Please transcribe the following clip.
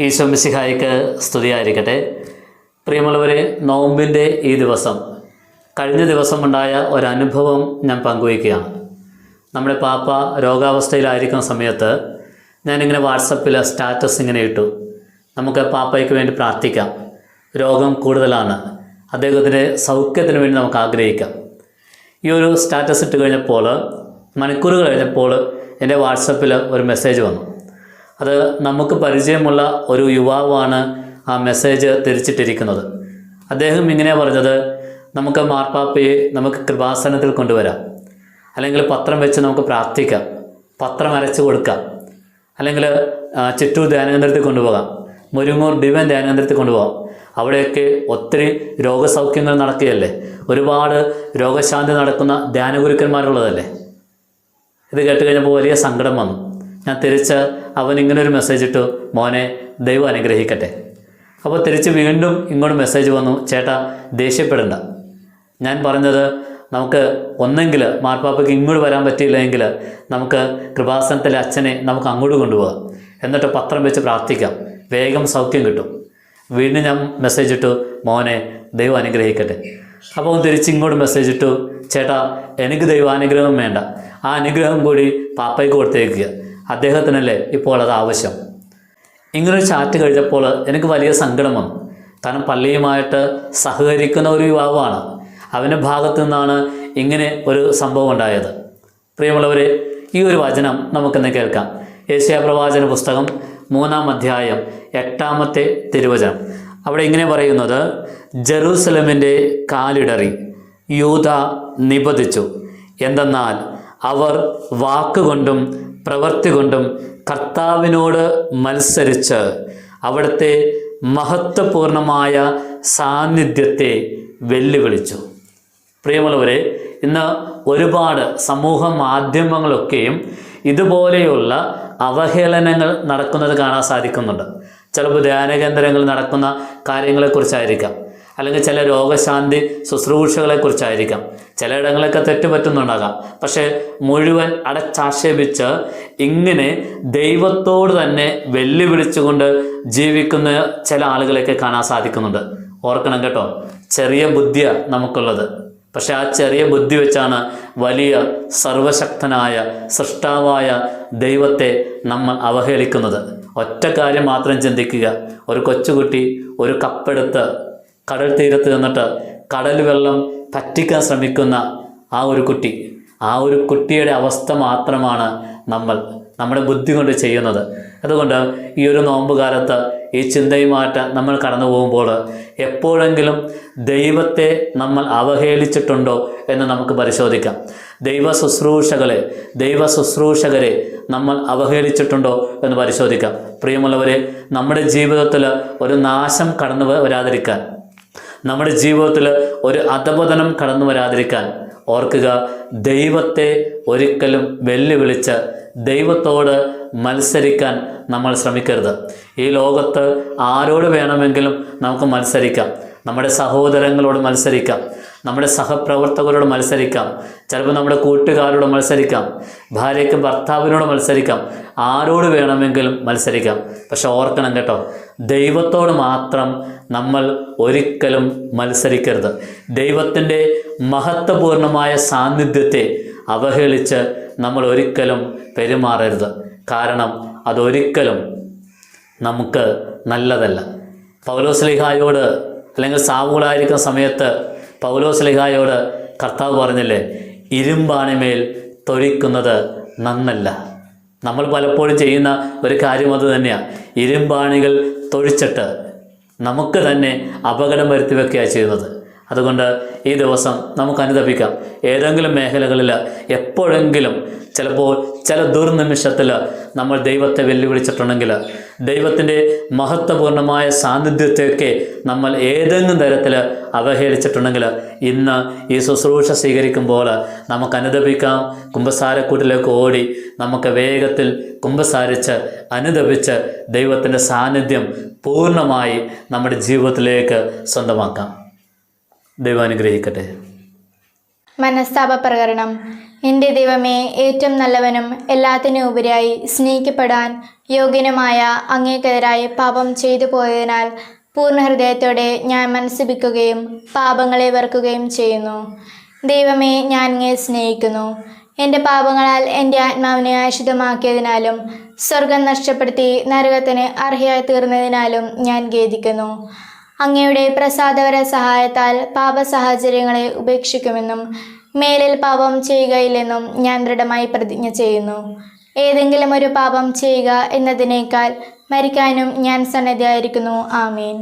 ഈശോമിസിഹായിക്ക് സ്തുതിയായിരിക്കട്ടെ. പ്രിയമുള്ളവരെ നോമ്പിന്റെ ഈ ദിവസം കഴിഞ്ഞ ദിവസം ഉണ്ടായ ഒരനുഭവം ഞാൻ പങ്കുവയ്ക്കുകയാണ്. നമ്മുടെ പാപ്പ രോഗാവസ്ഥയിലായിരിക്കുന്ന സമയത്ത് ഞാനിങ്ങനെ വാട്സപ്പിൽ സ്റ്റാറ്റസ് ഇങ്ങനെ ഇട്ടു. നമുക്ക് പാപ്പയ്ക്ക് വേണ്ടി പ്രാർത്ഥിക്കാം. രോഗം കൂടുതലാണ്. അദ്ദേഹത്തിന്റെ സൗഖ്യത്തിന് വേണ്ടി നമുക്ക് ആഗ്രഹിക്കാം. ഈ ഒരു സ്റ്റാറ്റസ് ഇട്ട് കഴിഞ്ഞപ്പോൾ മണിക്കൂറുകൾ കഴിഞ്ഞപ്പോൾ എന്റെ വാട്സപ്പിൽ ഒരു മെസ്സേജ് വന്നു. അത് നമുക്ക് പരിചയമുള്ള ഒരു യുവാവാണ് ആ മെസ്സേജ് തിരിച്ചിട്ടിരിക്കുന്നത്. അദ്ദേഹം ഇങ്ങനെ പറഞ്ഞത് നമുക്ക് മാർപ്പാപ്പയെ നമുക്ക് കൃപാസനത്തിൽ കൊണ്ടുവരാം. അല്ലെങ്കിൽ പത്രം വെച്ച് നമുക്ക് പ്രാർത്ഥിക്കാം. പത്രം അരച്ച് കൊടുക്കാം. അല്ലെങ്കിൽ ചിറ്റൂർ ധ്യാനകേന്ദ്രത്തിൽ കൊണ്ടുപോകാം. മുരുങ്ങൂർ ഡിവൻ ധ്യാനകേന്ദ്രത്തിൽ കൊണ്ടുപോകാം. അവിടെയൊക്കെ ഒത്തിരി രോഗസൗഖ്യങ്ങൾ നടക്കുകയല്ലേ? ഒരുപാട് രോഗശാന്തി നടക്കുന്ന ധ്യാനഗുരുക്കന്മാരുള്ളതല്ലേ? ഇത് കേട്ട് കഴിഞ്ഞപ്പോൾ വലിയ സങ്കടം വന്നു. ഞാൻ തിരിച്ച് അവൻ ഇങ്ങനെ ഒരു മെസ്സേജ് ഇട്ടു മോനെ ദൈവം അനുഗ്രഹിക്കട്ടെ. അപ്പോൾ തിരിച്ച് വീണ്ടും ഇങ്ങോട്ട് മെസ്സേജ് വന്നു ചേട്ടാ ദേഷ്യപ്പെടണ്ട. ഞാൻ പറഞ്ഞത് നമുക്ക് ഒന്നെങ്കിൽ മാർപ്പാപ്പയ്ക്ക് ഇങ്ങോട്ട് വരാൻ പറ്റിയില്ലെങ്കിൽ നമുക്ക് കൃപാസനത്തിലെ അച്ഛനെ നമുക്ക് അങ്ങോട്ട് കൊണ്ടുപോകാം. എന്നിട്ട് പത്രം വെച്ച് പ്രാർത്ഥിക്കാം. വേഗം സൗഖ്യം കിട്ടും. വീണ്ടും ഞാൻ മെസ്സേജ് ഇട്ടു മോനെ ദൈവം അനുഗ്രഹിക്കട്ടെ. അപ്പോൾ തിരിച്ച് ഇങ്ങോട്ട് മെസ്സേജ് ഇട്ടു ചേട്ടാ എനിക്ക് ദൈവാനുഗ്രഹം വേണ്ട. ആ അനുഗ്രഹം കൂടി പാപ്പയ്ക്ക് കൊടുത്തേക്കുക. അദ്ദേഹത്തിനല്ലേ ഇപ്പോൾ അത് ആവശ്യം? ഇങ്ങനൊരു ചാറ്റ് കഴിഞ്ഞപ്പോൾ എനിക്ക് വലിയ സങ്കടം വന്നു. കാരണം പള്ളിയുമായിട്ട് സഹകരിക്കുന്ന ഒരു യുവാവാണ്. അവന്റെ ഭാഗത്തു നിന്നാണ് ഇങ്ങനെ ഒരു സംഭവം ഉണ്ടായത്. പ്രിയമുള്ളവരെ ഈ ഒരു വചനം നമുക്കിന്ന് കേൾക്കാം. ഏഷ്യാ പ്രവാചന പുസ്തകം മൂന്നാം അധ്യായം എട്ടാമത്തെ തിരുവചനം. അവിടെ ഇങ്ങനെ പറയുന്നത് ജെറൂസലമിന്റെ കാലിടറി യൂത നിബദിച്ചു എന്തെന്നാൽ അവർ വാക്കുകൊണ്ടും പ്രവൃത്തി കൊണ്ടും കർത്താവിനോട് മത്സരിച്ച് അവിടുത്തെ മഹത്വപൂർണമായ സാന്നിധ്യത്തെ വെല്ലുവിളിച്ചു. പ്രിയമുള്ളവരെ ഇന്ന് ഒരുപാട് സമൂഹ മാധ്യമങ്ങളൊക്കെയും ഇതുപോലെയുള്ള അവഹേളനങ്ങൾ നടക്കുന്നത് കാണാൻ സാധിക്കുന്നുണ്ട്. ചിലപ്പോൾ ധ്യാനകേന്ദ്രങ്ങളിൽ നടക്കുന്ന കാര്യങ്ങളെക്കുറിച്ചായിരിക്കാം. അല്ലെങ്കിൽ ചില രോഗശാന്തി ശുശ്രൂഷകളെക്കുറിച്ചായിരിക്കാം. ചിലയിടങ്ങളൊക്കെ തെറ്റുപറ്റുന്നുണ്ടാകാം പക്ഷേ മുഴുവൻ അടച്ചാക്ഷേപിച്ച് ഇങ്ങനെ ദൈവത്തോട് തന്നെ വെല്ലുവിളിച്ചുകൊണ്ട് ജീവിക്കുന്ന ചില ആളുകളെയൊക്കെ കാണാൻ സാധിക്കുന്നുണ്ട്. ഓർക്കണം കേട്ടോ ചെറിയ ബുദ്ധിയ നമുക്കുള്ളത്. പക്ഷെ ആ ചെറിയ ബുദ്ധി വെച്ചാണ് വലിയ സർവശക്തനായ സൃഷ്ടാവായ ദൈവത്തെ നമ്മൾ അവഹേളിക്കുന്നത്. ഒറ്റ കാര്യം മാത്രം ചിന്തിക്കുക. ഒരു കൊച്ചുകുട്ടി ഒരു കപ്പെടുത്ത് കടൽ തീരത്ത് നിന്നിട്ട് കടൽ വെള്ളം പറ്റിക്കാൻ ശ്രമിക്കുന്ന ആ ഒരു കുട്ടി ആ ഒരു കുട്ടിയുടെ അവസ്ഥ മാത്രമാണ് നമ്മൾ നമ്മുടെ ബുദ്ധി കൊണ്ട് ചെയ്യുന്നത്. അതുകൊണ്ട് ഈ ഒരു നോമ്പ് കാലത്ത് ഈ ചിന്തയുമായിട്ട് നമ്മൾ കടന്നു പോകുമ്പോൾ എപ്പോഴെങ്കിലും ദൈവത്തെ നമ്മൾ അവഹേളിച്ചിട്ടുണ്ടോ എന്ന് നമുക്ക് പരിശോധിക്കാം. ദൈവ ശുശ്രൂഷകളെ ദൈവ ശുശ്രൂഷകരെ നമ്മൾ അവഹേളിച്ചിട്ടുണ്ടോ എന്ന് പരിശോധിക്കാം. പ്രിയമുള്ളവരെ നമ്മുടെ ജീവിതത്തിൽ ഒരു നാശം കടന്നു വരാതിരിക്കാൻ നമ്മുടെ ജീവിതത്തിൽ ഒരു അധപതനം കടന്നു വരാതിരിക്കാൻ ഓർക്കുക ദൈവത്തെ ഒരിക്കലും വെല്ലുവിളിച്ച് ദൈവത്തോട് മത്സരിക്കാൻ നമ്മൾ ശ്രമിക്കരുത്. ഈ ലോകത്ത് ആരോട് വേണമെങ്കിലും നമുക്ക് മത്സരിക്കാം. നമ്മുടെ സഹോദരങ്ങളോട് മത്സരിക്കാം. നമ്മുടെ സഹപ്രവർത്തകരോട് മത്സരിക്കാം. ചിലപ്പോൾ നമ്മുടെ കൂട്ടുകാരോട് മത്സരിക്കാം. ഭാര്യയ്ക്ക് ഭർത്താവിനോട് മത്സരിക്കാം. ആരോട് വേണമെങ്കിലും മത്സരിക്കാം. പക്ഷെ ഓർക്കണം കേട്ടോ ദൈവത്തോട് മാത്രം നമ്മൾ ഒരിക്കലും മത്സരിക്കരുത്. ദൈവത്തിന്റെ മഹത്വപൂർണമായ സാന്നിധ്യത്തെ അവഹേളിച്ച് നമ്മൾ ഒരിക്കലും പെരുമാറരുത്. കാരണം അതൊരിക്കലും നമുക്ക് നല്ലതല്ല. പൗലോസ്ലിഹായോട് അല്ലെങ്കിൽ സാവുകളായിരിക്കുന്ന സമയത്ത് പൗലോസ്ലിഹായോട് കർത്താവ് പറഞ്ഞില്ലേ ഇരുമ്പാണിമേൽ തൊഴിക്കുന്നത് നന്നല്ല. നമ്മൾ പലപ്പോഴും ചെയ്യുന്ന ഒരു കാര്യം അത് തന്നെയാണ് ഇരുമ്പാണികൾ തൊഴിച്ചിട്ട് നമുക്ക് തന്നെ അപകടം വരുത്തി വെക്കുകയാണ് ചെയ്യുന്നത്. അതുകൊണ്ട് ഈ ദിവസം നമുക്ക് അനുദപിക്കാം. ഏതെങ്കിലും മേഖലകളിൽ എപ്പോഴെങ്കിലും ചിലപ്പോൾ ചില ദുർനിമിഷത്തിൽ നമ്മൾ ദൈവത്തെ വെല്ലുവിളിച്ചിട്ടുണ്ടെങ്കിൽ ദൈവത്തിന്റെ മഹത്വപൂർണമായ സാന്നിധ്യത്തെയൊക്കെ നമ്മൾ ഏതെങ്കിലും തരത്തിൽ അവഹേളിച്ചിട്ടുണ്ടെങ്കിൽ ഇന്ന് ഈ ശുശ്രൂഷ സ്വീകരിക്കുമ്പോൾ നമുക്ക് അനുദപിക്കാം. കുംഭസാരക്കൂട്ടിലേക്ക് ഓടി നമുക്ക് വേഗത്തിൽ കുംഭസാരിച്ച് അനുദപിച്ച് ദൈവത്തിന്റെ സാന്നിധ്യം പൂർണമായി നമ്മുടെ ജീവിതത്തിലേക്ക് സ്വന്തമാക്കാം. ദൈവം അനുഗ്രഹിക്കട്ടെ മനസ്താപ പ്രകരണം എന്റെ ദൈവമേ ഏറ്റവും നല്ലവനും എല്ലാത്തിനും ഉപരിയായി സ്നേഹിക്കപ്പെടാൻ യോഗ്യനുമായ അങ്ങേക്കെതിരായി പാപം ചെയ്തു പോയതിനാൽ പൂർണ ഹൃദയത്തോടെ ഞാൻ മനസ്സിപ്പിക്കുകയും പാപങ്ങളെ വെറുക്കുകയും ചെയ്യുന്നു. ദൈവമേ ഞാൻ അങ്ങേ സ്നേഹിക്കുന്നു. എന്റെ പാപങ്ങളാൽ എന്റെ ആത്മാവിനെ അശുദ്ധമാക്കിയതിനാലും സ്വർഗം നഷ്ടപ്പെടുത്തി നരകത്തിന് അർഹയായി തീർന്നതിനാലും ഞാൻ ഖേദിക്കുന്നു. അങ്ങയുടെ പ്രസാദവര സഹായത്താൽ പാപ സാഹചര്യങ്ങളെ ഉപേക്ഷിക്കുമെന്നും മേലിൽ പാപം ചെയ്യുകയില്ലെന്നും ഞാൻ ദൃഢമായി പ്രതിജ്ഞ ചെയ്യുന്നു. ഏതെങ്കിലും ഒരു പാപം ചെയ്യുക എന്നതിനേക്കാൾ മരിക്കാനും ഞാൻ സന്നദ്ധയായിരിക്കുന്നു. ആമീൻ.